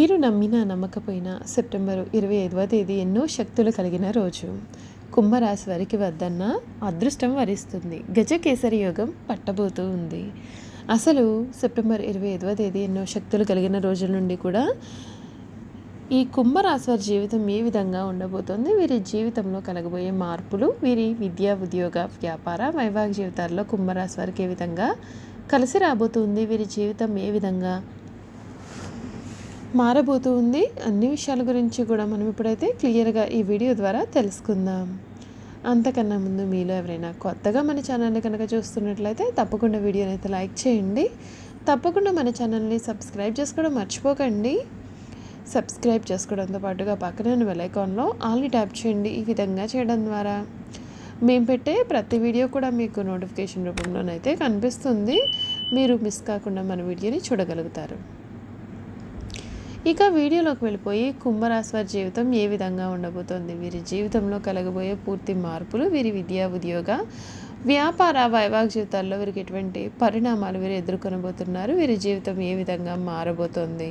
మీరు నమ్మినా నమ్మకపోయినా సెప్టెంబర్ ఇరవై ఐదవ తేదీ ఎన్నో శక్తులు కలిగిన రోజు. కుంభరాశి వారికి వద్దన్న అదృష్టం వరిస్తుంది. గజకేసరి యోగం పట్టబోతూ ఉంది. అసలు సెప్టెంబర్ ఇరవై ఐదవ తేదీ ఎన్నో శక్తులు కలిగిన రోజుల నుండి కూడా ఈ కుంభరాశి వారి జీవితం ఏ విధంగా ఉండబోతోంది? వీరి జీవితంలో కలగబోయే మార్పులు వీరి విద్య ఉద్యోగ వ్యాపార వైవాహిక జీవితాల్లో కుంభరాశి వారికి ఏ విధంగా కలిసి రాబోతుంది? వీరి జీవితం ఏ విధంగా మారబోతూ ఉంది. అన్ని విషయాల గురించి కూడా మనం ఇప్పుడైతే క్లియర్గా ఈ వీడియో ద్వారా తెలుసుకుందాం. అంతకన్నా ముందు మీలో ఎవరైనా కొత్తగా మన ఛానల్ని కనుక చూస్తున్నట్లయితే తప్పకుండా వీడియోని అయితే లైక్ చేయండి. తప్పకుండా మన ఛానల్ని సబ్స్క్రైబ్ చేసుకోవడం మర్చిపోకండి. సబ్స్క్రైబ్ చేసుకోవడంతో పాటుగా పక్కనే ఉన్న బెల్ ఐకాన్లో ఆల్ని ట్యాప్ చేయండి ఈ విధంగా చేయడం ద్వారా. మేము పెట్టే ప్రతి వీడియో కూడా మీకు నోటిఫికేషన్ రూపంలోనైతే కనిపిస్తుంది. మీరు మిస్ కాకుండా మన వీడియోని చూడగలుగుతారు. ఇక వీడియోలోకి వెళ్ళిపోయి కుంభరాశి వారి జీవితం ఏ విధంగా ఉండబోతోంది? వీరి జీవితంలో కలగబోయే పూర్తి మార్పులు వీరి విద్యా ఉద్యోగ వ్యాపార వైవాహిక జీవితాల్లో వీరికి ఎటువంటి పరిణామాలు వీరు ఎదుర్కొనబోతున్నారు? వీరి జీవితం ఏ విధంగా మారబోతోంది?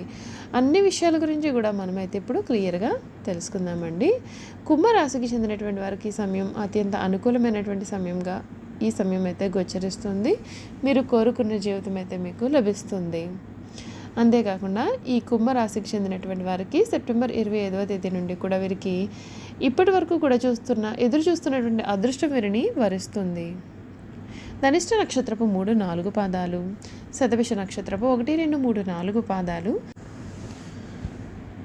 అన్ని విషయాల గురించి కూడా మనమైతే ఇప్పుడు క్లియర్గా తెలుసుకుందామండి. కుంభరాశికి చెందినటువంటి వారికి ఈ సమయం అత్యంత అనుకూలమైనటువంటి సమయంగా ఈ సమయం అయితే గోచరిస్తుంది. మీరు కోరుకున్న జీవితం అయితే మీకు లభిస్తుంది. అంతేకాకుండా ఈ కుంభరాశికి చెందినటువంటి వారికి సెప్టెంబర్ ఇరవై ఐదవ తేదీ నుండి కూడా వీరికి ఇప్పటి వరకు కూడా చూస్తున్న ఎదురు చూస్తున్నటువంటి అదృష్టం వీరిని వరిస్తుంది. ధనిష్ట నక్షత్రపు మూడు నాలుగు పాదాలు శతభిష నక్షత్రపు ఒకటి రెండు మూడు నాలుగు పాదాలు.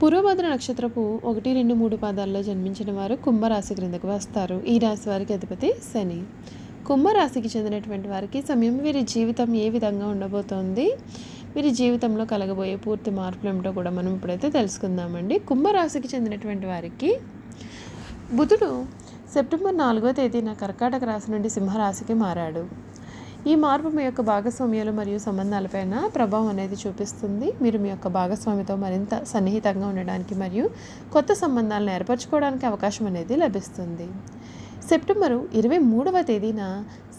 పూర్వభద్ర నక్షత్రపు ఒకటి రెండు మూడు పాదాల్లో జన్మించిన వారు కుంభరాశి క్రిందకు వస్తారు. ఈ రాశి వారికి అధిపతి శని. కుంభరాశికి చెందినటువంటి వారికి సమయం వీరి జీవితం ఏ విధంగా ఉండబోతోంది? వీరి జీవితంలో కలగబోయే పూర్తి మార్పులు ఏమిటో కూడా మనం ఇప్పుడైతే తెలుసుకుందామండి. కుంభరాశికి చెందినటువంటి వారికి బుధుడు సెప్టెంబర్ నాలుగో తేదీన కర్కాటక రాశి నుండి సింహరాశికి మారాడు. ఈ మార్పు మీ యొక్క భాగస్వామ్యాలు మరియు సంబంధాలపైన ప్రభావం అనేది చూపిస్తుంది. మీరు మీ యొక్క భాగస్వామితో మరింత సన్నిహితంగా ఉండడానికి మరియు కొత్త సంబంధాలను ఏర్పరచుకోవడానికి అవకాశం అనేది లభిస్తుంది. సెప్టెంబరు ఇరవై మూడవ తేదీన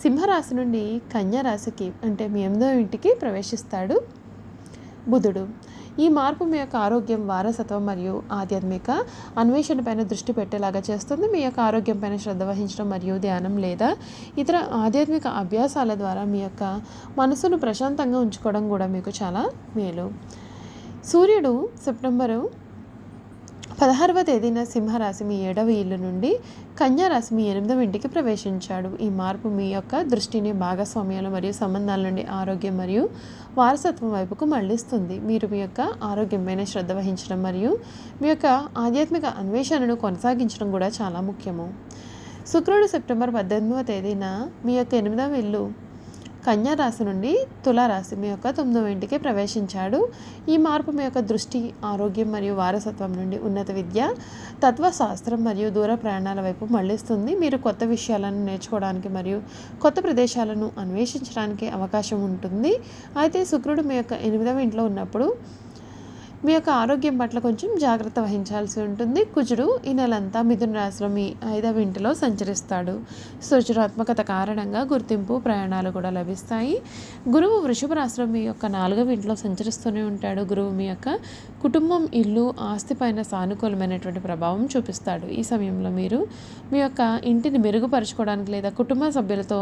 సింహరాశి నుండి కన్యా రాశికి అంటే మీ ఎనిమిదో ఇంటికి ప్రవేశిస్తాడు. బుధుడు. ఈ మార్పు మీ యొక్క ఆరోగ్యం వారసత్వం మరియు ఆధ్యాత్మిక అన్వేషణపైన దృష్టి పెట్టేలాగా చేస్తుంది. మీ యొక్క ఆరోగ్యం పైన శ్రద్ధ వహించడం మరియు ధ్యానం లేదా ఇతర ఆధ్యాత్మిక అభ్యాసాల ద్వారా మీ యొక్క మనసును ప్రశాంతంగా ఉంచుకోవడం కూడా మీకు చాలా మేలు. సూర్యుడు సెప్టెంబరు పదహారవ తేదీన సింహరాశి మీ ఏడవ ఇల్లు నుండి కన్యారాశి మీ ఎనిమిదవ ఇంటికి ప్రవేశించాడు. ఈ మార్పు మీ యొక్క దృష్టిని భాగస్వామ్యాలు మరియు సంబంధాల నుండి ఆరోగ్యం మరియు వారసత్వం వైపుకు మళ్ళిస్తుంది. మీరు మీ యొక్క ఆరోగ్యమైన శ్రద్ధ వహించడం మరియు మీ యొక్క ఆధ్యాత్మిక అన్వేషణను కొనసాగించడం కూడా చాలా ముఖ్యము. శుక్రుడు సెప్టెంబర్ పద్దెనిమిదవ తేదీన మీ యొక్క ఎనిమిదవ ఇల్లు కన్యారాశి నుండి తులారాశి మీ యొక్క తొమ్మిదవ ఇంటికి ప్రవేశించాడు. ఈ మార్పు మీ యొక్క దృష్టి ఆరోగ్యం మరియు వారసత్వం నుండి ఉన్నత విద్య తత్వశాస్త్రం మరియు దూర ప్రయాణాల వైపు మళ్ళిస్తుంది. మీరు కొత్త విషయాలను నేర్చుకోవడానికి మరియు కొత్త ప్రదేశాలను అన్వేషించడానికి అవకాశం ఉంటుంది. అయితే శుక్రుడు మీ యొక్క ఎనిమిదవ ఇంట్లో ఉన్నప్పుడు మీ యొక్క ఆరోగ్యం పట్ల కొంచెం జాగ్రత్త వహించాల్సి ఉంటుంది. కుజుడు ఈ నెలంతా మిథున రాశిలో మీ ఐదవ ఇంటిలో సంచరిస్తాడు. సృజనాత్మకత కారణంగా గుర్తింపు ప్రయాణాలు కూడా లభిస్తాయి. గురువు వృషభ రాశిలో మీ యొక్క నాలుగవ ఇంట్లో సంచరిస్తూనే ఉంటాడు. గురువు మీ యొక్క కుటుంబం ఇల్లు ఆస్తి పైన సానుకూలమైనటువంటి ప్రభావం చూపిస్తాడు. ఈ సమయంలో మీరు మీ యొక్క ఇంటిని మెరుగుపరచుకోవడానికి లేదా కుటుంబ సభ్యులతో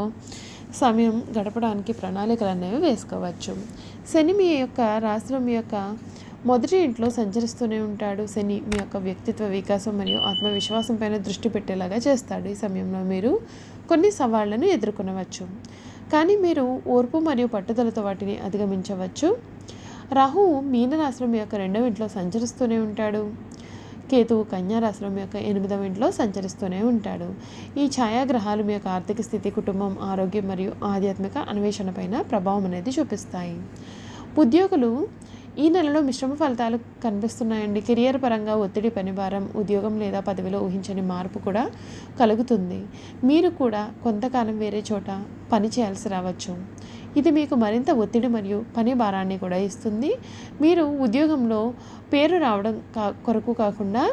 సమయం గడపడానికి ప్రణాళికలు అనేవి వేసుకోవచ్చు. శని మీ యొక్క రాశిలో మీ యొక్క మొదటి ఇంట్లో సంచరిస్తూనే ఉంటాడు శని. మీ యొక్క వ్యక్తిత్వ వికాసం మరియు ఆత్మవిశ్వాసం పైన దృష్టి పెట్టేలాగా చేస్తాడు ఈ సమయంలో మీరు కొన్ని సవాళ్ళను ఎదుర్కొనవచ్చు. కానీ మీరు ఓర్పు మరియు పట్టుదలతో వాటిని అధిగమించవచ్చు. రాహు మీనరాశిలో మీ యొక్క రెండవ ఇంట్లో సంచరిస్తూనే ఉంటాడు. కేతువు కన్యారాశిలో మీ యొక్క ఎనిమిదవ ఇంట్లో సంచరిస్తూనే ఉంటాడు. ఈ ఛాయాగ్రహాలు మీ యొక్క ఆర్థిక స్థితి కుటుంబం ఆరోగ్యం మరియు ఆధ్యాత్మిక అన్వేషణ పైన ప్రభావం అనేది చూపిస్తాయి. ఉద్యోగులు ఈ నెలలో మిశ్రమ ఫలితాలు కనిపిస్తున్నాయండి. కెరియర్ పరంగా ఒత్తిడి పనిభారం ఉద్యోగం లేదా పదవిలో ఊహించని మార్పు కూడా కలుగుతుంది. మీరు కూడా కొంతకాలం వేరే చోట పని చేయాల్సి రావచ్చు. ఇది మీకు మరింత ఒత్తిడి మరియు పని భారాన్ని కూడా ఇస్తుంది. మీరు ఉద్యోగంలో పేరు రావడం కా కొరకు కాకుండా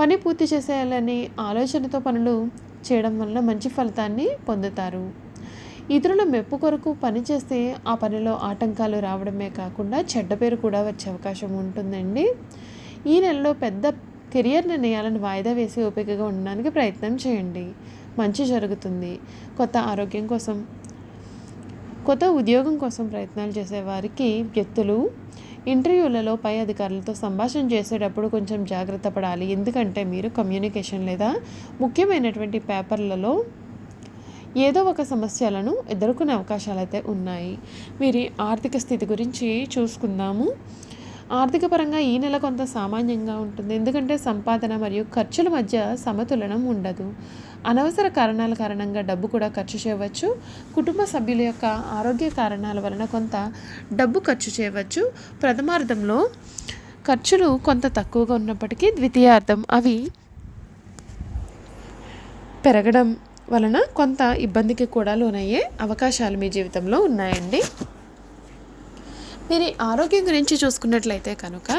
పని పూర్తి చేసేయాలని ఆలోచనతో పనులు చేయడం వల్ల మంచి ఫలితాన్ని పొందుతారు. ఇతరుల మెప్పు కొరకు పనిచేస్తే ఆ పనిలో ఆటంకాలు రావడమే కాకుండా చెడ్డ పేరు కూడా వచ్చే అవకాశం ఉంటుందండి. ఈ నెలలో పెద్ద కెరియర్ నిర్ణయాలను వాయిదా వేసి ఓపికగా ఉండడానికి ప్రయత్నం చేయండి. మంచి జరుగుతుంది. కొత్త ఆరోగ్యం కోసం కొత్త ఉద్యోగం కోసం ప్రయత్నాలు చేసేవారికి వ్యక్తులు ఇంటర్వ్యూలలో పై అధికారులతో సంభాషణ చేసేటప్పుడు కొంచెం జాగ్రత్త పడాలి. ఎందుకంటే మీరు కమ్యూనికేషన్ లేదా ముఖ్యమైనటువంటి పేపర్లలో ఏదో ఒక సమస్యలను ఎదుర్కొనే అవకాశాలు అయితే ఉన్నాయి. వీరి ఆర్థిక స్థితి గురించి చూసుకుందాము. ఆర్థిక పరంగా ఈ నెల కొంత సామాన్యంగా ఉంటుంది. ఎందుకంటే సంపాదన మరియు ఖర్చుల మధ్య సమతులనం ఉండదు. అనవసర కారణాల కారణంగా డబ్బు కూడా ఖర్చు చేయవచ్చు. కుటుంబ సభ్యుల యొక్క ఆరోగ్య కారణాల వలన కొంత డబ్బు ఖర్చు చేయవచ్చు. ప్రథమార్థంలో ఖర్చులు కొంత తక్కువగా ఉన్నప్పటికీ ద్వితీయార్థం అవి పెరగడం వలన కొంత ఇబ్బందికి కూడా లోనయ్యే అవకాశాలు మీ జీవితంలో ఉన్నాయండి. మీరు ఆరోగ్యం గురించి చూసుకున్నట్లయితే కనుక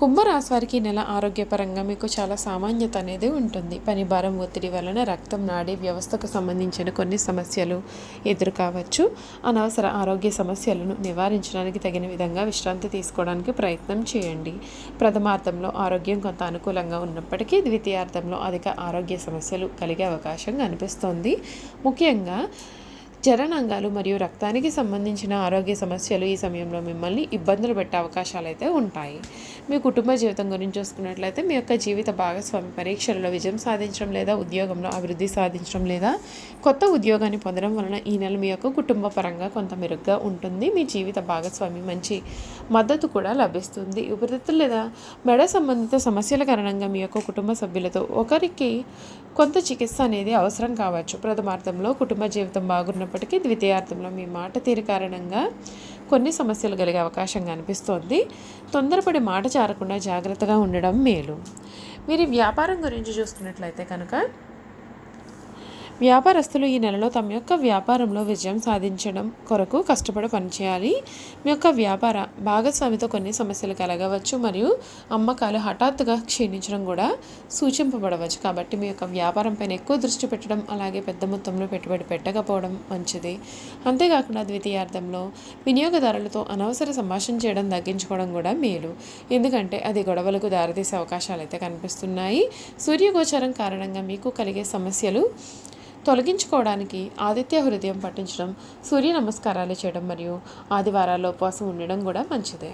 కుంభరాశి వారికి నెల ఆరోగ్యపరంగా మీకు చాలా సామాన్యత అనేది ఉంటుంది. పని భారం ఒత్తిడి వలన రక్తం నాడి వ్యవస్థకు సంబంధించిన కొన్ని సమస్యలు ఎదురు కావచ్చు అనవసర ఆరోగ్య సమస్యలను నివారించడానికి తగిన విధంగా విశ్రాంతి తీసుకోవడానికి ప్రయత్నం చేయండి. ప్రథమార్థంలో ఆరోగ్యం కొంత అనుకూలంగా ఉన్నప్పటికీ ద్వితీయార్థంలో అధిక ఆరోగ్య సమస్యలు కలిగే అవకాశం కనిపిస్తోంది. ముఖ్యంగా జననాంగాలు మరియు రక్తానికి సంబంధించిన ఆరోగ్య సమస్యలు ఈ సమయంలో మిమ్మల్ని ఇబ్బందులు పెట్టే అవకాశాలు అయితే ఉంటాయి. మీ కుటుంబ జీవితం గురించి చూసుకున్నట్లయితే మీ యొక్క జీవిత భాగస్వామి పరీక్షలలో విజయం సాధించడం లేదా ఉద్యోగంలో అభివృద్ధి సాధించడం లేదా కొత్త ఉద్యోగాన్ని పొందడం వలన ఈ నెల మీ యొక్క కుటుంబ పరంగా కొంత మెరుగ్గా ఉంటుంది. మీ జీవిత భాగస్వామి మంచి మద్దతు కూడా లభిస్తుంది. ఉపరితలు లేదా మెడ సంబంధిత సమస్యల కారణంగా మీ యొక్క కుటుంబ సభ్యులతో ఒకరికి కొంత చికిత్స అనేది అవసరం కావచ్చు. ప్రథమార్థంలో కుటుంబ జీవితం బాగున్నప్పటికీ ద్వితీయార్థంలో మీ మాట తీరు కారణంగా కొన్ని సమస్యలు కలిగే అవకాశం కనిపిస్తోంది తొందరపడి మాట జారకుండా జాగ్రత్తగా ఉండడం మేలు. మీరు వ్యాపారం గురించి చూసుకున్నట్లయితే కనుక వ్యాపారస్తులు ఈ నెలలో తమ యొక్క వ్యాపారంలో విజయం సాధించడం కొరకు కష్టపడి పనిచేయాలి. మీ యొక్క వ్యాపార భాగస్వామితో కొన్ని సమస్యలు కలగవచ్చు మరియు అమ్మకాలు హఠాత్తుగా క్షీణించడం కూడా సూచింపబడవచ్చు. కాబట్టి మీ యొక్క వ్యాపారం పైన ఎక్కువ దృష్టి పెట్టడం అలాగే పెద్ద మొత్తంలో పెట్టుబడి పెట్టకపోవడం మంచిది. అంతేకాకుండా ద్వితీయార్థంలో వినియోగదారులతో అనవసర సంభాషణ చేయడం తగ్గించుకోవడం కూడా మేలు. ఎందుకంటే అది గొడవలకు దారితీసే అవకాశాలు అయితే కనిపిస్తున్నాయి. సూర్యగోచరం కారణంగా మీకు కలిగే సమస్యలు తొలగించుకోవడానికి ఆదిత్య హృదయం పట్టించడం సూర్య నమస్కారాలు చేయడం మరియు ఆదివారాల్లో ఉపవాసం ఉండడం కూడా మంచిదే.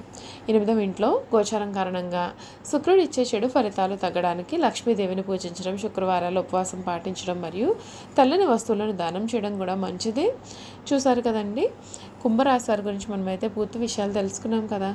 ఎనిమిదవ ఇంట్లో గోచారం కారణంగా శుక్రుడు ఇచ్చే చెడు ఫలితాలు తగ్గడానికి లక్ష్మీదేవిని పూజించడం శుక్రవారాలు ఉపవాసం పాటించడం మరియు తెల్లని వస్తువులను దానం చేయడం కూడా మంచిదే. చూసారు కదండి? కుంభరాశి వారి గురించి మనమైతే పూర్తి విషయాలు తెలుసుకున్నాం కదా.